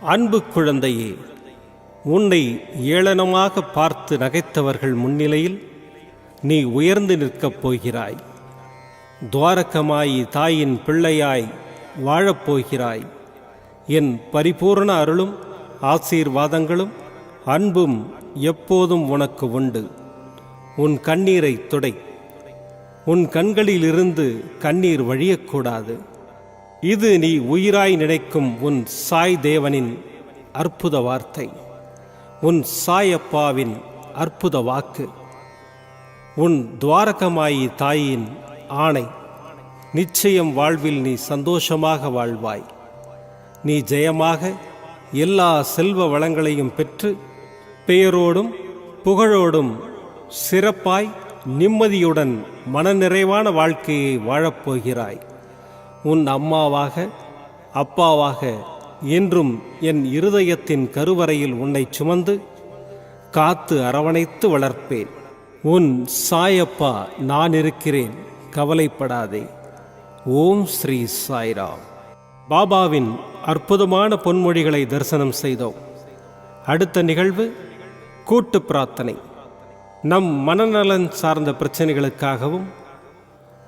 அன்பு குழந்தையே உன்னை ஏளனமாக பார்த்து நகைத்தவர்கள் முன்னிலையில் நீ உயர்ந்து நிற்கப் போகிறாய். துவாரகமாயி தாயின் பிள்ளையாய் வாழப்போகிறாய் என் பரிபூர்ண அருளும் ஆசீர்வாதங்களும் அன்பும் எப்போதும் உனக்கு உண்டு. உன் கண்ணீரை துடை. உன் கண்களிலிருந்து கண்ணீர் வழியக்கூடாது. இது நீ உயிராய் நினைக்கும் உன் சாய் தேவனின் அற்புத வார்த்தை. உன் சாயப்பாவின் அற்புத வாக்கு. உன் துவாரகமாயி தாயின் ஆணை. நிச்சயம் வாழ்வில் நீ சந்தோஷமாக வாழ்வாய். நீ ஜெயமாக எல்லா செல்வ வளங்களையும் பெற்று பெயரோடும் புகழோடும் சிறப்பாய் நிம்மதியுடன் மனநிறைவான வாழ்க்கையை வாழப்போகிறாய். உன் அம்மாவாக அப்பாவாக என்றும் என் இருதயத்தின் கருவறையில் உன்னை சுமந்து காத்து அரவணைத்து வளர்ப்பேன். உன் சாயப்பா நான் இருக்கிறேன் கவலைப்படாதே. ஓம் ஸ்ரீ சாய்ராம். பாபாவின் அற்புதமான பொன்மொழிகளை தரிசனம் செய்தோம். அடுத்த நிகழ்வு கூட்டு பிரார்த்தனை. நம் மனநலன் சார்ந்த பிரச்சனைகளுக்காகவும்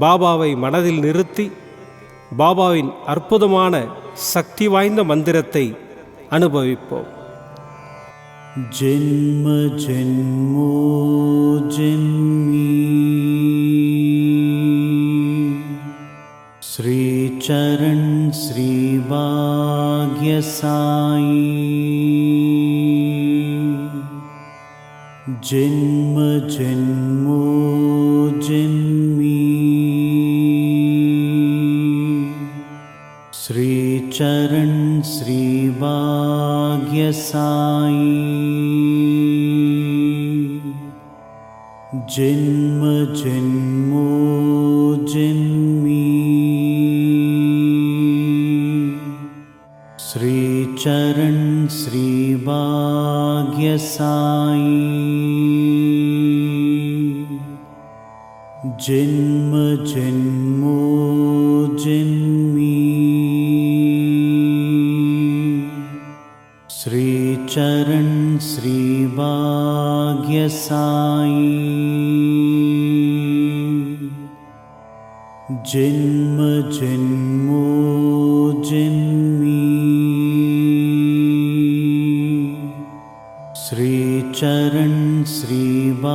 பாபாவை மனதில் நிறுத்தி பாபாவின் அற்புதமான சக்தி வாய்ந்த மந்திரத்தை அனுபவிப்போம் जन्म जन्मो जन्मी श्रीचरण श्रीभाग्यसाई जन्म जन्मो जन्मी श्रीभाग्यसाई जन्म जन्मो जन्मी। श्रीचरण श्रीभाग्यसाई जन्म जन्मो श्रीचरण श्रीभाग्यसाई। जन्म जन्मो जन्मी। श्रीचरण श्रीभाग्यसाई।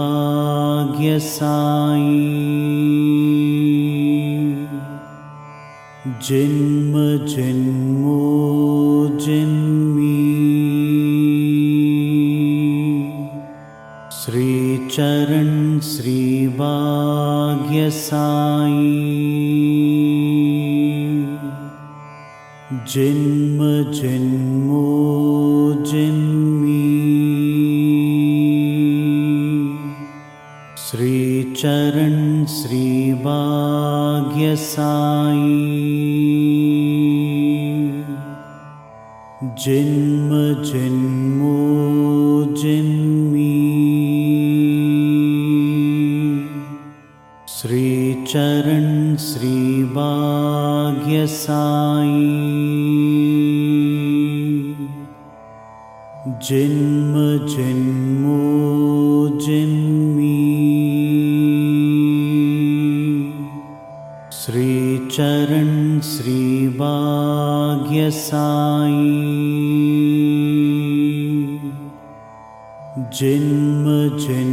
जन्म जन्मो श्रीभाग्यसाई जन्म जन्मो जन्मी। श्रीचरण श्रीभाग्यसाई जन्म जन्मो जन्म जन्मो जन्मी। श्रीचरण श्रीभाग्यसाई जन्म जन्मो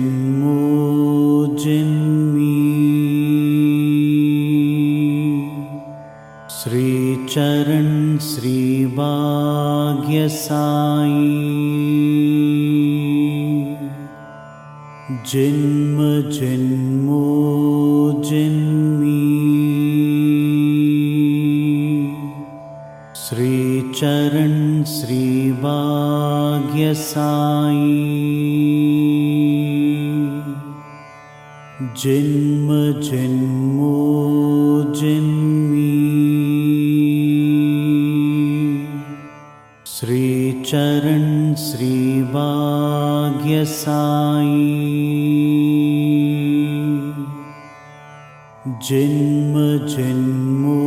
जन्म जन्मो जन्मी। श्रीचरण श्रीभाग्यसाई। जन्म जन्मो जन्मी श्रीभाग्यसाई जन्म जन्मो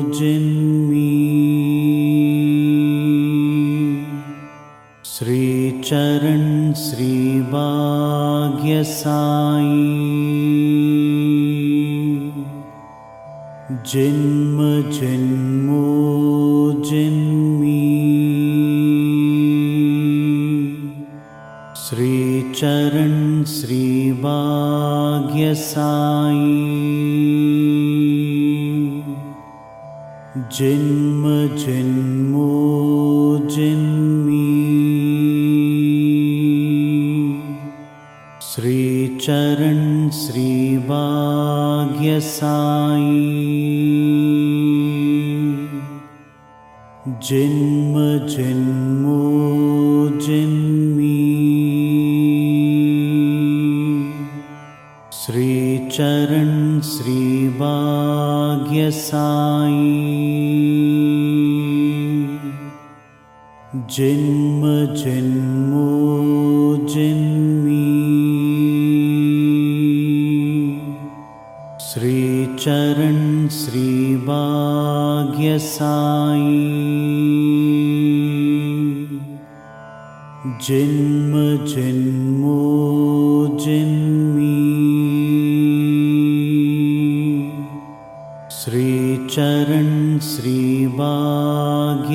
जन्मी। श्रीचरण श्रीभाग्यसाई। जन्म जन्मो श्रीचरण श्रीभाग्यसाई। जन्म जन्मो जन्मी। श्रीचरण श्रीभाग्यसाई। जन्म जन्मो श्रीचरण श्रीभाग्यसाई। जन्म जन्मो जन्मी। श्रीचरण श्रीभाग्यसाई। जन्म जन्मो जन्मी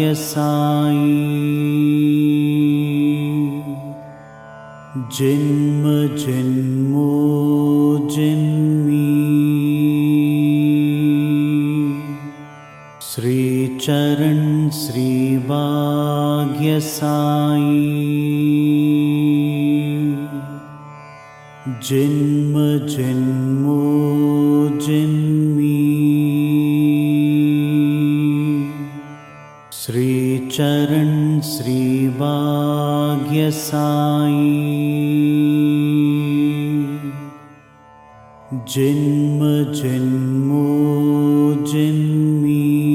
श्रीभाग्यसाई जन्म जन्मो जन्मी। श्रीचरण श्रीभाग्यसाई जन्म जन्मो जन्मी श्रीचरण श्रीभाग्यसाई। जन्म जन्मो जन्मी।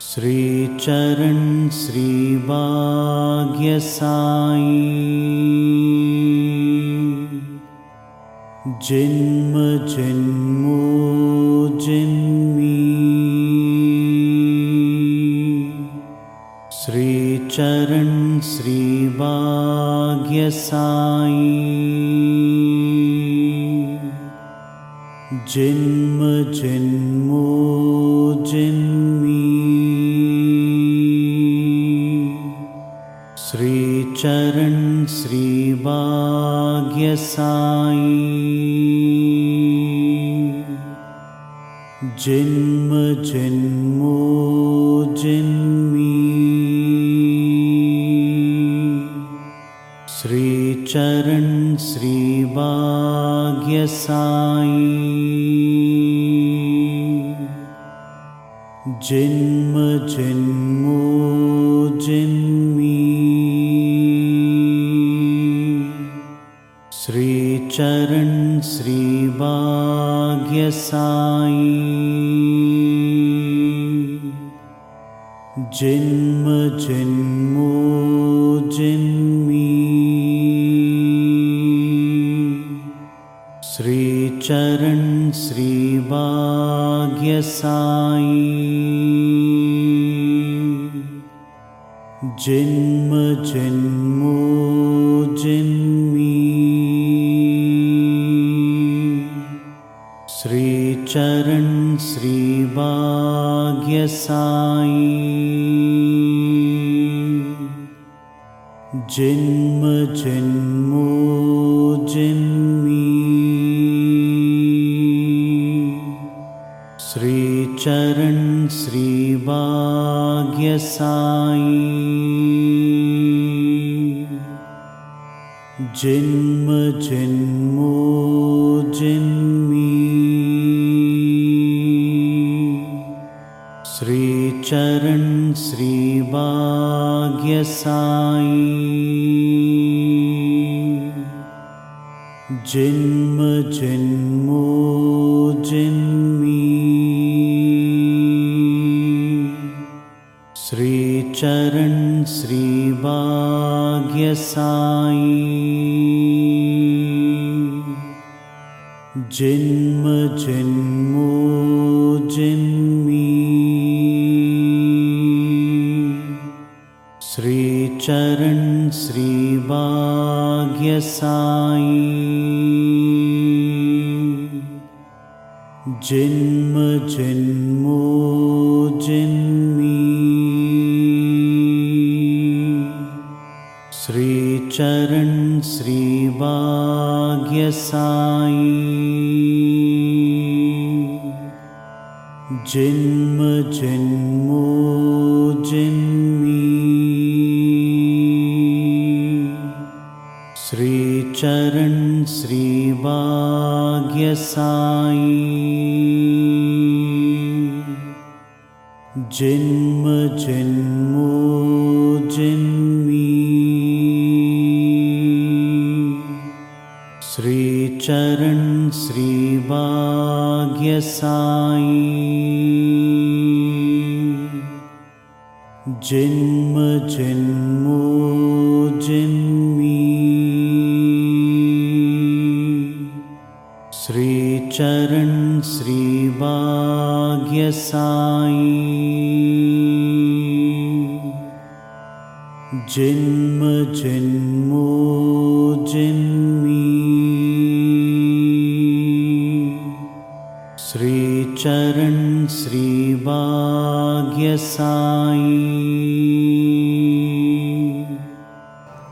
श्रीचरण जन्म जन्मो जन्मी श्रीचरण श्रीभाग्यसाई। जन्म जन्मो जन्मी। श्रीचरण श्रीभाग्यसाई। जन्म जन्मो चरण श्री साई जिन्म जिन्मो जिन्मी। श्रीचरन् श्री साई जिन्म जिन्म श्रीभाग्यसाई। जन्म जन्मो जन्मी। श्रीचरण श्रीभाग्यसाई। जन्म जन्मो जन्मी जन्म जन्मो जन्मी। श्रीचरण श्रीभाग्यसाई। जन्म जन्मो जन्मी। श्रीचरण श्रीभाग्यसाई जन्म जन्मो जन्मी। श्रीचरण श्रीभाग्यसाई। जन्म जन्मो जन्मी। श्रीचरण श्रीभाग्यसाई जन्म जन्मो जन्मी। श्रीचरण श्रीभाग्यसाई। जन्म जन्मो जन्म जन्मो जन्मी। श्रीचरण श्रीभाग्यसाई। जन्म जन्मो जन्मी। श्रीचरण श्रीभाग्यसाई